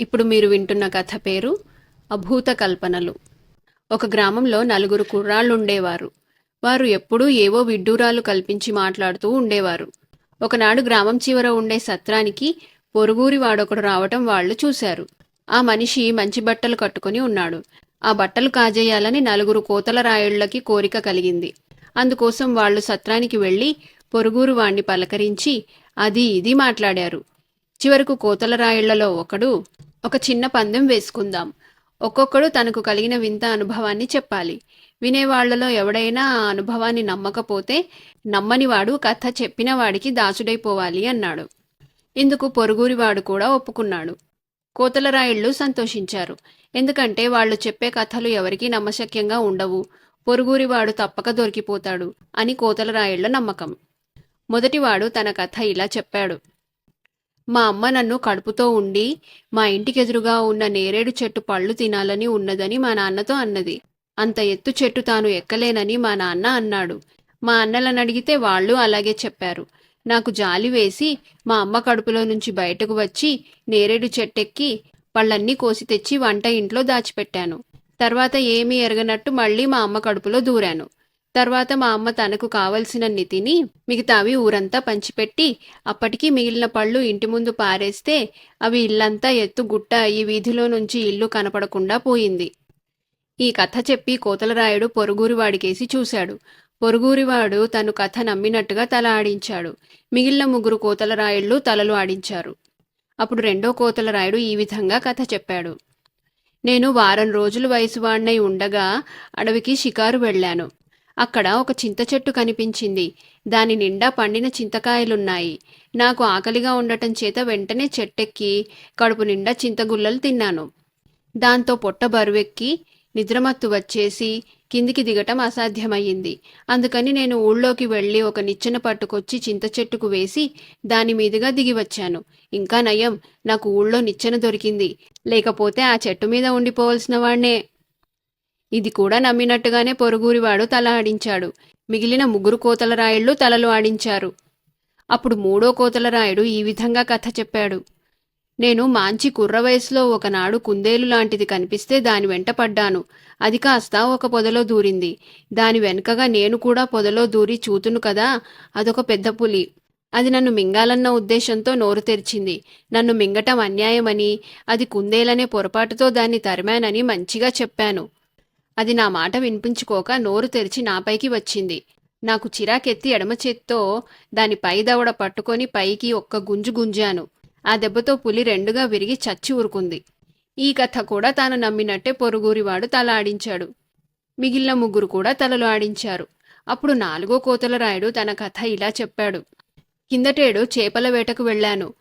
ఇప్పుడు మీరు వింటున్న కథ పేరు అభూత కల్పనలు ఒక గ్రామంలో నలుగురు కుర్రాళ్ళు ఉండేవారు వారు ఎప్పుడూ ఏవో విడ్డూరాలు కల్పించి మాట్లాడుతూ ఉండేవారు. ఒకనాడు గ్రామం చివర ఉండే సత్రానికి పొరుగురి వాడొకడు రావటం వాళ్ళు చూశారు. ఆ మనిషి మంచి బట్టలు కట్టుకుని ఉన్నాడు. ఆ బట్టలు కాజేయాలని నలుగురు కోతల రాయుళ్ళకి కోరిక కలిగింది. అందుకోసం వాళ్ళు సత్రానికి వెళ్ళి పొరుగురు వాణ్ణి పలకరించి అది ఇది మాట్లాడారు. చివరకు కోతలరాయుళ్ళలో ఒకడు ఒక చిన్న పందెం వేసుకుందాం. ఒక్కొక్కడు తనకు కలిగిన వింత అనుభవాన్ని చెప్పాలి. వినేవాళ్ళలో ఎవడైనా ఆ అనుభవాన్ని నమ్మకపోతే నమ్మనివాడు కథ చెప్పిన వాడికి దాసుడైపోవాలి అన్నాడు. ఇందుకు పొరుగురివాడు కూడా ఒప్పుకున్నాడు. కోతలరాయుళ్ళు సంతోషించారు. ఎందుకంటే వాళ్ళు చెప్పే కథలు ఎవరికీ నమ్మశక్యంగా ఉండవు. పొరుగురివాడు తప్పక దొరికిపోతాడు అని కోతలరాయుళ్ళ నమ్మకం. మొదటివాడు తన కథ ఇలా చెప్పాడు. మా అమ్మ నన్ను కడుపుతో ఉండి మా ఇంటికెదురుగా ఉన్న నేరేడు చెట్టు పళ్ళు తినాలని ఉన్నదని మా నాన్నతో అన్నది. అంత ఎత్తు చెట్టు తాను ఎక్కలేనని మా నాన్న అన్నాడు. మా అన్నలను అడిగితే వాళ్ళు అలాగే చెప్పారు. నాకు జాలి వేసి మా అమ్మ కడుపులో నుంచి బయటకు వచ్చి నేరేడు చెట్టెక్కి పళ్ళన్నీ కోసి తెచ్చి వంట ఇంట్లో దాచిపెట్టాను. తర్వాత ఏమీ ఎరగనట్టు మళ్ళీ మా అమ్మ కడుపులో దూరాను. తర్వాత మా అమ్మ తనకు కావలసినన్ని తిని మిగతావి ఊరంతా పంచిపెట్టి అప్పటికి మిగిలిన పళ్ళు ఇంటి ముందు పారేస్తే అవి ఇల్లంతా ఎత్తు గుట్ట ఈ వీధిలో నుంచి ఇల్లు కనపడకుండా పోయింది. ఈ కథ చెప్పి కోతలరాయుడు పొరుగురివాడికేసి చూశాడు. పొరుగురివాడు తను కథ నమ్మినట్టుగా తల ఆడించాడు. మిగిలిన ముగ్గురు కోతలరాయుళ్ళు తలలు ఆడించారు. అప్పుడు రెండో కోతలరాయుడు ఈ విధంగా కథ చెప్పాడు. నేను వారం రోజులు వయసు ఉండగా అడవికి షికారు వెళ్ళాను. అక్కడ ఒక చింత చెట్టు కనిపించింది. దాని నిండా పండిన చింతకాయలున్నాయి. నాకు ఆకలిగా ఉండటం చేత వెంటనే చెట్టెక్కి కడుపు నిండా చింతగుల్లలు తిన్నాను. దాంతో పొట్ట బరువెక్కి నిద్రమత్తు వచ్చేసి కిందికి దిగటం అసాధ్యమయ్యింది. అందుకని నేను ఊళ్ళోకి వెళ్ళి ఒక నిచ్చెన పట్టుకొచ్చి చింత చెట్టుకు వేసి దాని మీదుగా దిగి వచ్చాను. ఇంకా నయం నాకు ఊళ్ళో నిచ్చెన దొరికింది. లేకపోతే ఆ చెట్టు మీద ఉండిపోవలసిన వాణ్ణే. ఇది కూడా నమ్మినట్టుగానే పొరుగురివాడు తల ఆడించాడు. మిగిలిన ముగ్గురు కోతలరాయుళ్ళు తలలు ఆడించారు. అప్పుడు మూడో కోతలరాయుడు ఈ విధంగా కథ చెప్పాడు. నేను మాంచి కుర్ర వయసులో ఒకనాడు కుందేలు లాంటిది కనిపిస్తే దాని వెంట పడ్డాను. అది కాస్త ఒక పొదలో దూరింది. దాని వెనుకగా నేను కూడా పొదలో దూరి చూతును కదా అదొక పెద్ద పులి. అది నన్ను మింగాలన్న ఉద్దేశంతో నోరు తెరిచింది. నన్ను మింగటం అన్యాయమని అది కుందేలనే పొరపాటుతో దాన్ని తరిమానని మంచిగా చెప్పాను. అది నా మాట వినిపించుకోక నోరు తెరిచి నాపైకి వచ్చింది. నాకు చిరాకెత్తి ఎడమ చేత్తో దాని పై దవడ పట్టుకొని పైకి ఒక్క గుంజు గుంజాను. ఆ దెబ్బతో పులి రెండుగా విరిగి చచ్చి ఊరుకుంది. ఈ కథ కూడా తాను నమ్మినట్టే పొరుగురివాడు తల ఆడించాడు. మిగిలిన ముగ్గురు కూడా తలలు ఆడించారు. అప్పుడు నాలుగో కోతల రాయుడు తన కథ ఇలా చెప్పాడు. కిందటేడు చేపల వేటకు వెళ్ళాను.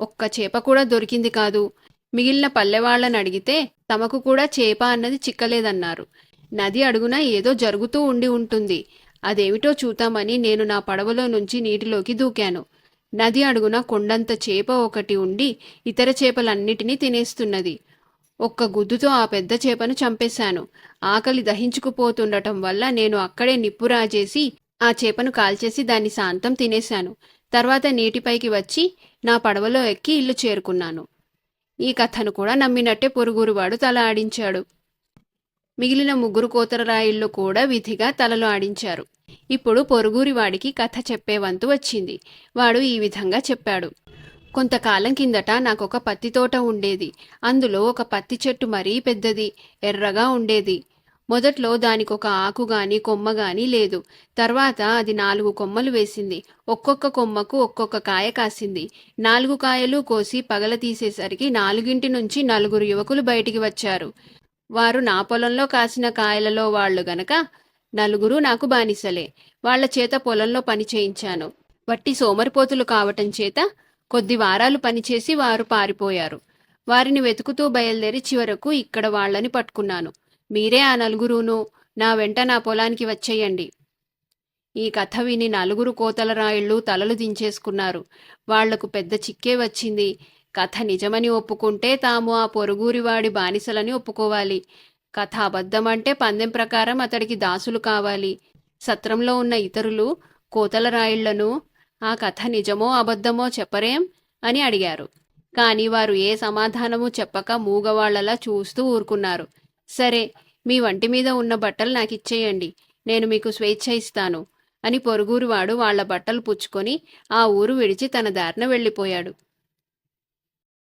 ఒక్క చేప కూడా దొరికింది కాదు. మిగిలిన పల్లెవాళ్ళను అడిగితే తమకు కూడా చేప అన్నది చిక్కలేదన్నారు. నది అడుగున ఏదో జరుగుతూ ఉండి ఉంటుంది. అదేమిటో చూద్దామని నేను నా పడవలో నుంచి నీటిలోకి దూకాను. నది అడుగున కొండంత చేప ఒకటి ఉండి ఇతర చేపలన్నిటినీ తినేస్తున్నది. ఒక్క గుద్దుతో ఆ పెద్ద చేపను చంపేశాను. ఆకలి దహించుకుపోతుండటం వల్ల నేను అక్కడే నిప్పు రాజేసి ఆ చేపను కాల్చేసి దాన్ని శాంతం తినేశాను. తర్వాత నీటిపైకి వచ్చి నా పడవలో ఎక్కి ఇల్లు చేరుకున్నాను. ఈ కథను కూడా నమ్మినట్టే పొరుగురువాడు తల ఆడించాడు. మిగిలిన ముగ్గురు కోతరరాయిళ్ళు కూడా విధిగా తలలు ఆడించారు. ఇప్పుడు పొరుగురి వాడికి కథ చెప్పే వంతు వచ్చింది. వాడు ఈ విధంగా చెప్పాడు. కొంతకాలం కిందట నాకొక పత్తి తోట ఉండేది. అందులో ఒక పత్తి చెట్టు మరీ పెద్దది. ఎర్రగా ఉండేది. మొదట్లో దానికొక ఆకు గాని కొమ్మ గాని లేదు. తర్వాత అది నాలుగు కొమ్మలు వేసింది. ఒక్కొక్క కొమ్మకు ఒక్కొక్క కాయ కాసింది. నాలుగు కాయలు కోసి పగల తీసేసరికి నాలుగింటి నుంచి నలుగురు యువకులు బయటికి వచ్చారు. వారు నా పొలంలో కాసిన కాయలలో వాళ్ళు గనక నలుగురు నాకు బానిసలే. వాళ్ళ చేత పొలంలో పని చేయించాను. వట్టి సోమరిపోతులు కావటం చేత కొద్ది వారాలు పనిచేసి వారు పారిపోయారు. వారిని వెతుకుతూ బయలుదేరి చివరకు ఇక్కడ వాళ్ళని పట్టుకున్నాను. మీరే ఆ నలుగురును నా వెంట నా పొలానికి వచ్చేయండి. ఈ కథ విని నలుగురు కోతల రాయుళ్ళు తలలు దించేసుకున్నారు. వాళ్ళకు పెద్ద చిక్కే వచ్చింది. కథ నిజమని ఒప్పుకుంటే తాము ఆ పొరుగురివాడి బానిసలని ఒప్పుకోవాలి. కథ అబద్ధమంటే పందెం ప్రకారం అతడికి దాసులు కావాలి. సత్రంలో ఉన్న ఇతరులు కోతల రాయిళ్ళను ఆ కథ నిజమో అబద్ధమో చెప్పరేం అని అడిగారు. కానీ వారు ఏ సమాధానము చెప్పక మూగవాళ్ళలా చూస్తూ ఊరుకున్నారు. సరే మీ వంటి మీద ఉన్న బట్టలు నాకు ఇచ్చేయండి నేను మీకు స్వేచ్ఛ ఇస్తాను. అని పొరుగురువాడు వాళ్ళ బట్టలు పుచ్చుకొని ఆ ఊరు విడిచి తన దారిన వెళ్ళిపోయాడు.